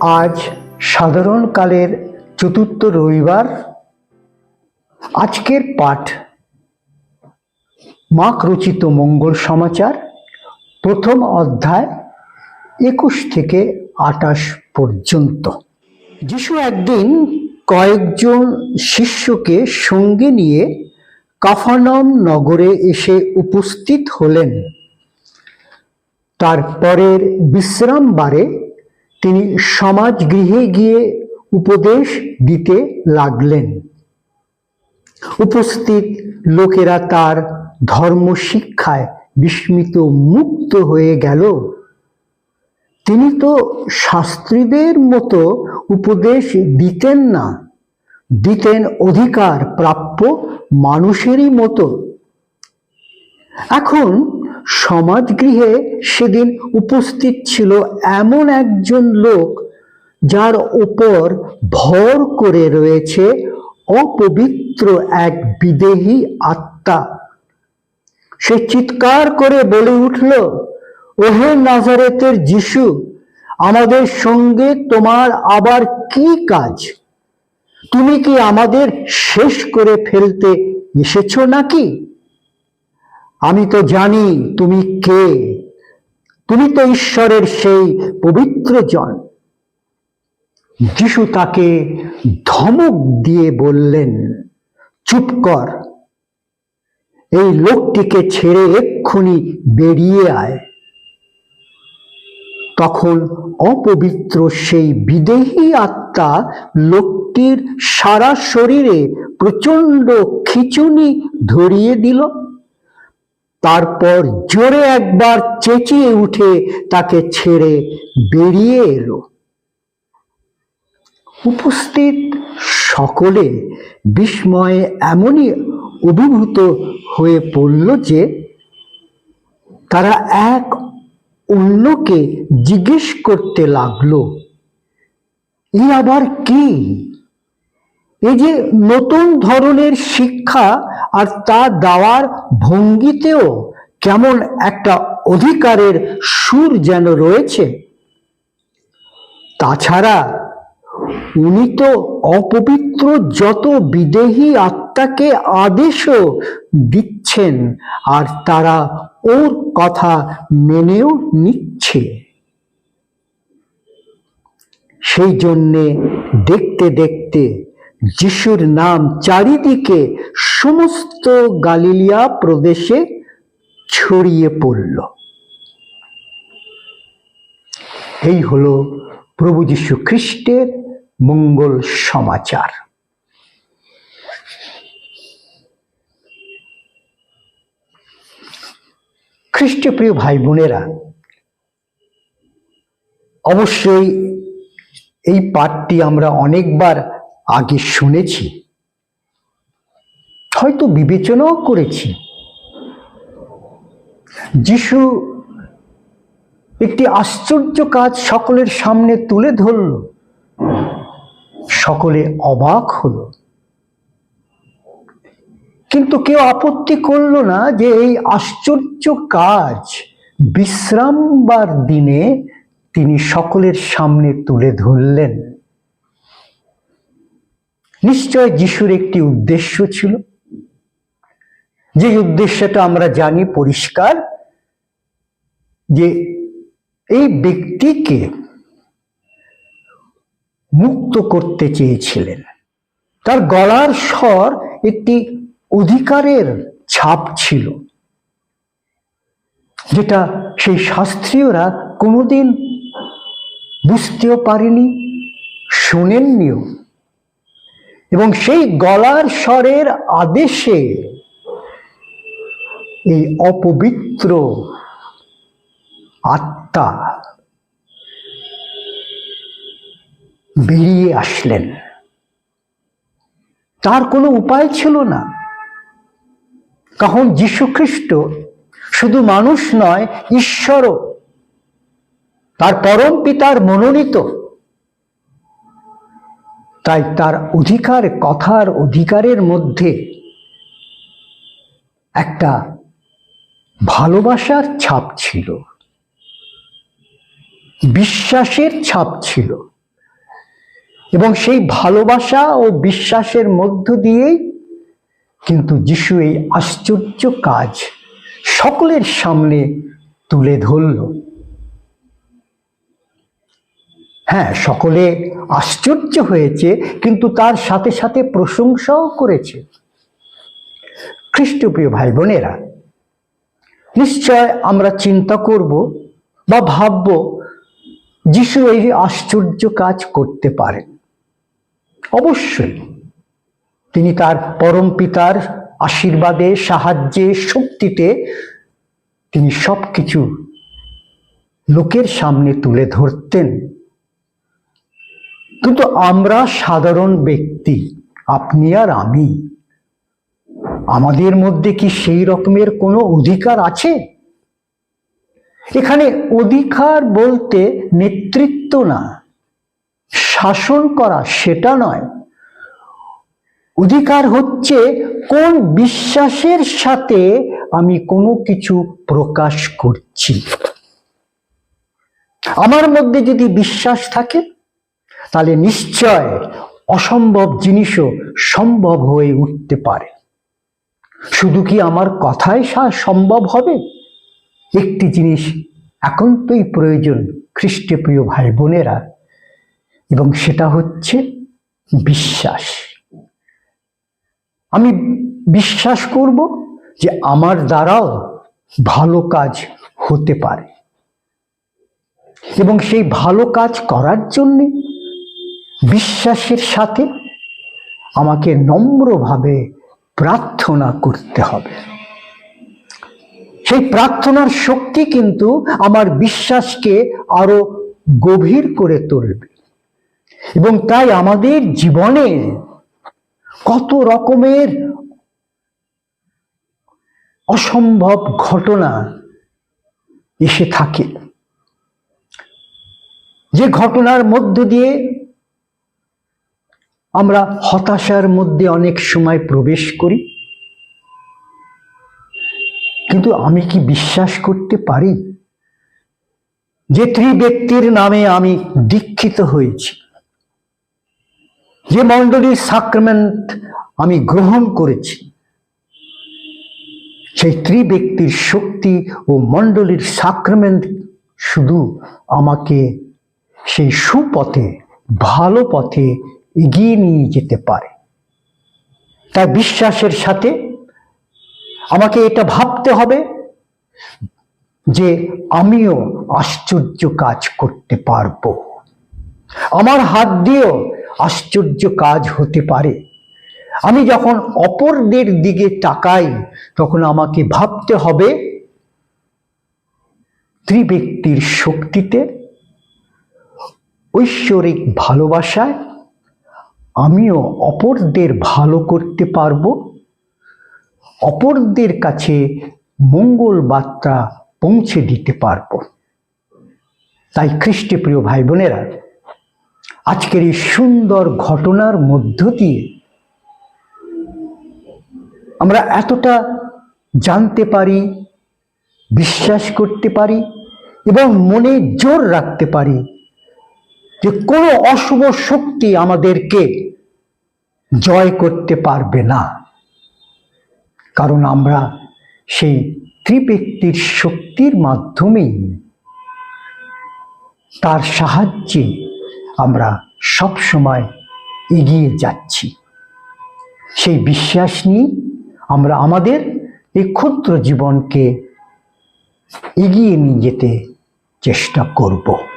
আজ সাধারণকালের চতুর্থ রবিবার। আজকের পাঠ মাক রচিত মঙ্গল সমাচার, প্রথম অধ্যায়, একুশ থেকে আটাশ পর্যন্ত। যিশু একদিন কয়েকজন শিষ্যকে সঙ্গে নিয়ে কাফানম নগরে এসে উপস্থিত হলেন। তারপরের বিশ্রামবারে তিনি সমাজ গৃহে গিয়ে উপদেশ দিতে লাগলেন। উপস্থিত লোকেরা তার ধর্ম শিক্ষায় বিস্মিত মুক্ত হয়ে গেল। তিনি তো শাস্ত্রীদের মতো উপদেশ দিতেন না, দিতেন অধিকার প্রাপ্য মানুষেরই মতো। এখন সমাজগৃহে সেদিন উপস্থিত ছিল এমন একজন লোক যার ওপর ভর করে রয়েছে অপবিত্র এক বিদেহী আত্মা। সে চিৎকার করে বলে উঠল, ওহে নাজারেতের যিশু, আমাদের সঙ্গে তোমার আবার কি কাজ? তুমি কি আমাদের শেষ করে ফেলতে এসেছ নাকি? আমি তো জানি তুমি কে। তুমি তো ঈশ্বরের সেই পবিত্র জন। যিশু তাকে ধমক দিয়ে বললেন, চুপ কর। এই লোকটিকে ছেড়ে এক্ষুনি বেরিয়ে আয়। তখন অপবিত্র সেই বিদেহী আত্মা লোকটির সারা শরীরে প্রচণ্ড খিচুনি ধরিয়ে দিল। তারপর জোরে একবার চেঁচিয়ে উঠে তাকে ছেড়ে বেরিয়ে এলো। উপস্থিত সকলে বিস্ময়ে এমনই অভিভূত হয়ে পড়ল যে তারা এক অন্যকে জিজ্ঞেস করতে লাগল, এ আবার কি? এই যে নতুন ধরনের শিক্ষা আর তা দেওয়ার ভঙ্গিতেও কেমন একটা অধিকারের সুর যেন রয়েছে। তাছাড়া উনি তো অপবিত্র যত বিদেহী আত্মাকে আদেশও দিচ্ছেন, আর তারা ওর কথা মেনেও নিচ্ছে। সেই জন্যে দেখতে দেখতে যিশুর নাম চারিদিকে সমস্ত গালিলিয়া প্রদেশে ছড়িয়ে পড়ল। এই হল প্রভু যীশু খ্রিস্টের মঙ্গল সমাচার। খ্রিস্টপ্রিয় ভাই বোনেরা, অবশ্যই এই পাঠটি আমরা অনেকবার আগে শুনেছি, হয়তো বিবেচনাও করেছি। যিশু একটি আশ্চর্য কাজ সকলের সামনে তুলে ধরল। সকলে অবাক হলো। কিন্তু কেউ আপত্তি করল না যে এই আশ্চর্য কাজ বিশ্রামবার দিনে তিনি সকলের সামনে তুলে ধরলেন। নিশ্চয় যিশুর একটি উদ্দেশ্য ছিল। যে উদ্দেশ্যটা আমরা জানি পরিষ্কার, যে এই ব্যক্তিকে মুক্ত করতে চেয়েছিলেন। তার গলার স্বর একটি অধিকারের ছাপ ছিল, যেটা সেই শাস্ত্রীয়রা কোনোদিন বুঝতেও পারেনি, শোনেননিও। এবং সেই গলার স্বরের আদেশে এই অপবিত্র আত্মা বেরিয়ে আসলেন। তার কোনো উপায় ছিল না। কারণ যীশুখ্রিস্ট শুধু মানুষ নয়, ঈশ্বরও। তার পরম পিতার মনোনীত। তাই তার অধিকার কথার অধিকারের মধ্যে একটা ভালোবাসার ছাপ ছিল, বিশ্বাসের ছাপ ছিল। এবং সেই ভালোবাসা ও বিশ্বাসের মধ্য দিয়েই কিন্তু যিশু এই আশ্চর্য কাজ সকলের সামনে তুলে ধরল। হ্যাঁ সকলে আশ্চর্য হয়েছে, কিন্তু তার সাথে সাথে প্রশংসাও করেছে। খ্রিস্টপ্রিয় ভাই বোনেরা নিশ্চয় আমরা চিন্তা করব বা ভাবব যিশু এই আশ্চর্য কাজ করতে পারেন। অবশ্যই, তিনি তার পরম পিতার আশীর্বাদে, সাহায্যে, শক্তিতে তিনি সব কিছু লোকের সামনে তুলে ধরতেন। কিন্তু আমরা সাধারণ ব্যক্তি, আপনি আর আমি। আমাদের মধ্যে কি সেই রকমের কোনো অধিকার আছে? এখানে অধিকার বলতে নেতৃত্ব না, শাসন করা সেটা নয়। অধিকার হচ্ছে কোন বিশ্বাসের সাথে আমি কোনো কিছু প্রকাশ করছি। আমার মধ্যে যদি বিশ্বাস থাকে তাহলে নিশ্চয় অসম্ভব জিনিসও সম্ভব হয়ে উঠতে পারে। শুধু কি আমার কথায় সম্ভব হবে? একটি জিনিস একান্তই প্রয়োজন খ্রিস্টপ্রিয় ভাই বোনেরা এবং সেটা হচ্ছে বিশ্বাস। আমি বিশ্বাস করব যে আমার দ্বারাও ভালো কাজ হতে পারে। এবং সেই ভালো কাজ করার জন্যে বিশ্বাসের সাথে আমাকে নম্রভাবে প্রার্থনা করতে হবে। সেই প্রার্থনার শক্তি কিন্তু আমার বিশ্বাসকে আরও গভীর করে তুলবে। এবং তাই আমাদের জীবনে কত রকমের অসম্ভব ঘটনা এসে থাকে। যে ঘটনার মধ্য দিয়ে আমরা হতাশার মধ্যে অনেক সময় প্রবেশ করি। কিন্তু আমি কি বিশ্বাস করতে পারি? যে ত্রিব্যক্তির নামে আমি দীক্ষিত হয়েছি। যে মণ্ডলীর সাক্রমেন্ট আমি গ্রহণ করেছি। সেই ত্রিব্যক্তির শক্তি ও মণ্ডলীর সাক্রমেন্ট শুধু আমাকে সেই সুপথে, ভালো পথে এগিয়ে নিয়ে যেতে পারে। তাই বিশ্বাসের সাথে আমাকে এটা ভাবতে হবে যে আমিও আশ্চর্য কাজ করতে পারব। আমার হাত দিয়েও আশ্চর্য কাজ হতে পারে। আমি যখন অপরদের দিকে তাকাই, তখন আমাকে ভাবতে হবে ত্রিব্যক্তির শক্তিতে, ঐশ্বরিক ভালোবাসায় আমিও অপরদের ভালো করতে পারব। অপরদের কাছে মঙ্গল বার্তা পৌঁছে দিতে পারব। তাই খ্রিস্টপ্রিয় ভাই বোনেরা, আজকের এই সুন্দর ঘটনার মধ্য দিয়ে আমরা এতটা জানতে পারি, বিশ্বাস করতে পারি এবং মনে জোর রাখতে পারি যে কোনো অশুভ শক্তি আমাদেরকে জয় করতে পারবে না। কারণ আমরা সেই ত্রিব্যক্তির শক্তির মাধ্যমেই তার সাহায্যে আমরা সব সময় এগিয়ে যাচ্ছি। সেই বিশ্বাস নিয়ে আমরা আমাদের এই ক্ষুদ্র জীবনকে এগিয়ে নিয়ে যেতে চেষ্টা করব।